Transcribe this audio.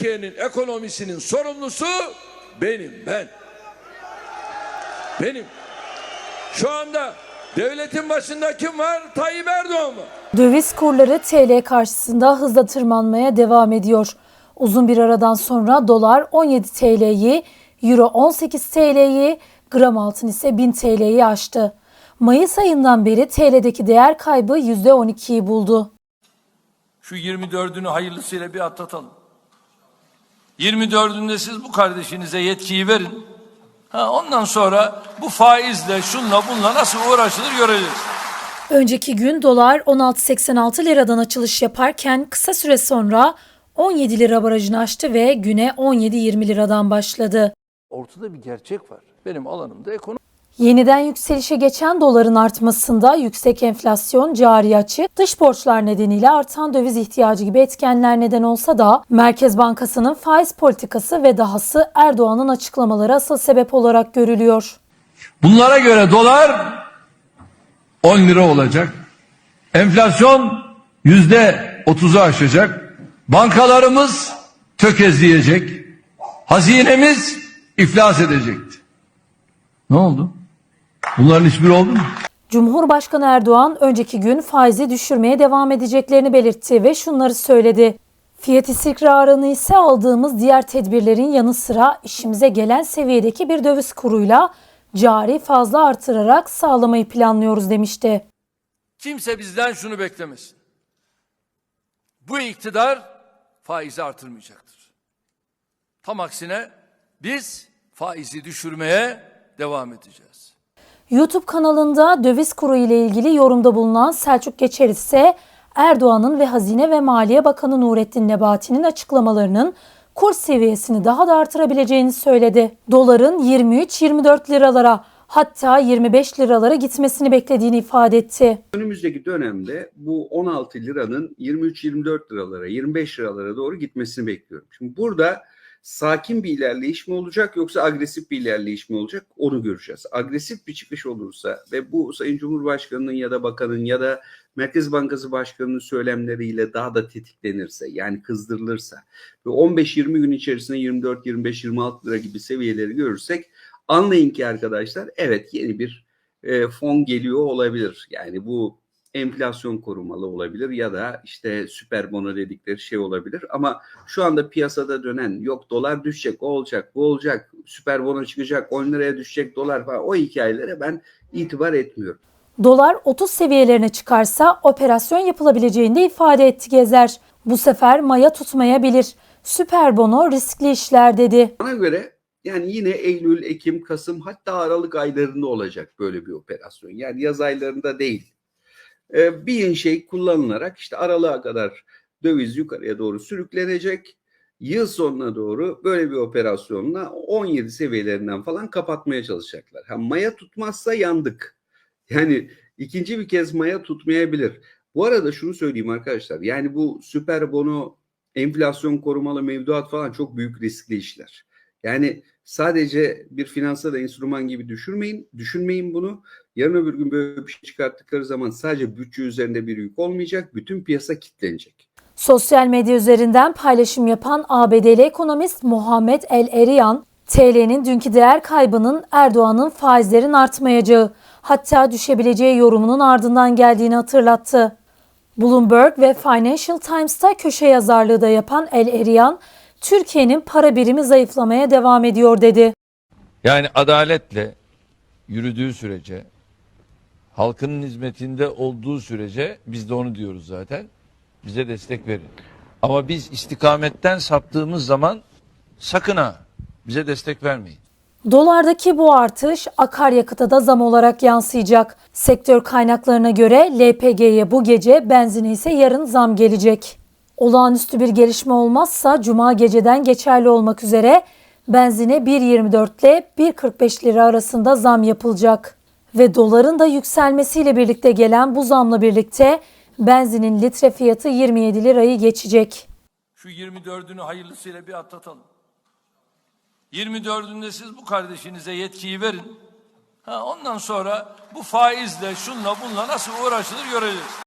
Türkiye'nin ekonomisinin sorumlusu benim ben. Benim. Şu anda devletin başında kim var? Tayyip Erdoğan var. Döviz kurları TL karşısında hızla tırmanmaya devam ediyor. Uzun bir aradan sonra dolar 17 TL'yi, euro 18 TL'yi, gram altın ise 1000 TL'yi aştı. Mayıs ayından beri TL'deki değer kaybı %12'yi buldu. Şu 24'ünü hayırlısıyla bir atlatalım. 24'ünde siz bu kardeşinize yetkiyi verin. Ha, ondan sonra bu faizle şunla bunla nasıl uğraşılır göreceğiz. Önceki gün dolar 16.86 liradan açılış yaparken kısa süre sonra 17 lira barajını aştı ve güne 17.20 liradan başladı. Ortada bir gerçek var. Benim alanımda ekonomi. Yeniden yükselişe geçen doların artmasında yüksek enflasyon, cari açı, dış borçlar nedeniyle artan döviz ihtiyacı gibi etkenler neden olsa da Merkez Bankası'nın faiz politikası ve dahası Erdoğan'ın açıklamaları asıl sebep olarak görülüyor. Bunlara göre dolar 10 lira olacak. Enflasyon yüzde 30'u aşacak. Bankalarımız tökezleyecek. Hazinemiz iflas edecekti. Ne oldu? Bunların hiçbiri oldu mu? Cumhurbaşkanı Erdoğan önceki gün faizi düşürmeye devam edeceklerini belirtti ve şunları söyledi. Fiyat istikrarını ise aldığımız diğer tedbirlerin yanı sıra işimize gelen seviyedeki bir döviz kuruyla cari fazla artırarak sağlamayı planlıyoruz demişti. Kimse bizden şunu beklemesin. Bu iktidar faizi artırmayacaktır. Tam aksine biz faizi düşürmeye devam edeceğiz. YouTube kanalında döviz kuru ile ilgili yorumda bulunan Selçuk Geçer ise Erdoğan'ın ve Hazine ve Maliye Bakanı Nurettin Nebati'nin açıklamalarının kur seviyesini daha da artırabileceğini söyledi. Doların 23-24 liralara hatta 25 liralara gitmesini beklediğini ifade etti. Önümüzdeki dönemde bu 16 liranın 23-24 liralara, 25 liralara doğru gitmesini bekliyorum. Şimdi burada sakin bir ilerleyiş mi olacak yoksa agresif bir ilerleyiş mi olacak onu göreceğiz. Agresif bir çıkış olursa ve bu Sayın Cumhurbaşkanı'nın ya da bakanın ya da Merkez Bankası Başkanı'nın söylemleriyle daha da tetiklenirse yani kızdırılırsa ve 15-20 gün içerisinde 24, 25, 26 lira gibi seviyeleri görürsek anlayın ki arkadaşlar evet yeni bir e, fon geliyor olabilir. Yani bu enflasyon korumalı olabilir ya da işte süper bono dedikleri şey olabilir. Ama şu anda piyasada dönen yok dolar düşecek, o olacak, bu olacak, süper bono çıkacak, 10 liraya düşecek dolar falan o hikayelere ben itibar etmiyorum. Dolar 30 seviyelerine çıkarsa operasyon yapılabileceğini de ifade etti Gezer. Bu sefer maya tutmayabilir. Süper bono riskli işler dedi. Bana göre yani yine Eylül, Ekim, Kasım hatta Aralık aylarında olacak böyle bir operasyon. Yani yaz aylarında değil. Ee, bir şey kullanılarak işte aralığa kadar döviz yukarıya doğru sürüklenecek. Yıl sonuna doğru böyle bir operasyonla 17 seviyelerinden falan kapatmaya çalışacaklar. Ha, maya tutmazsa yandık. Yani ikinci bir kez maya tutmayabilir. Bu arada şunu söyleyeyim arkadaşlar. Yani bu süper bono, enflasyon korumalı mevduat falan çok büyük riskli işler. Yani sadece bir finansal enstrüman gibi düşürmeyin, düşünmeyin bunu. Yarın öbür gün böyle bir şey çıkarttıkları zaman sadece bütçe üzerinde bir yük olmayacak, bütün piyasa kilitlenecek. Sosyal medya üzerinden paylaşım yapan ABD'li ekonomist Muhammed El Eriyan, TL'nin dünkü değer kaybının Erdoğan'ın faizlerin artmayacağı, hatta düşebileceği yorumunun ardından geldiğini hatırlattı. Bloomberg ve Financial Times'ta köşe yazarlığı da yapan El Eriyan, Türkiye'nin para birimi zayıflamaya devam ediyor dedi. Yani adaletle yürüdüğü sürece, halkın hizmetinde olduğu sürece biz de onu diyoruz zaten. Bize destek verin. Ama biz istikametten saptığımız zaman sakın ha bize destek vermeyin. Dolardaki bu artış akaryakıta da zam olarak yansıyacak. Sektör kaynaklarına göre LPG'ye bu gece, benzine ise yarın zam gelecek. Olağanüstü bir gelişme olmazsa cuma geceden geçerli olmak üzere benzine 1.24 ile 1.45 lira arasında zam yapılacak. Ve doların da yükselmesiyle birlikte gelen bu zamla birlikte benzinin litre fiyatı 27 lirayı geçecek. Şu 24'ünü hayırlısıyla bir atlatalım. 24'ünde siz bu kardeşinize yetkiyi verin. Ha, ondan sonra bu faizle şunla bunla nasıl uğraşılır göreceğiz.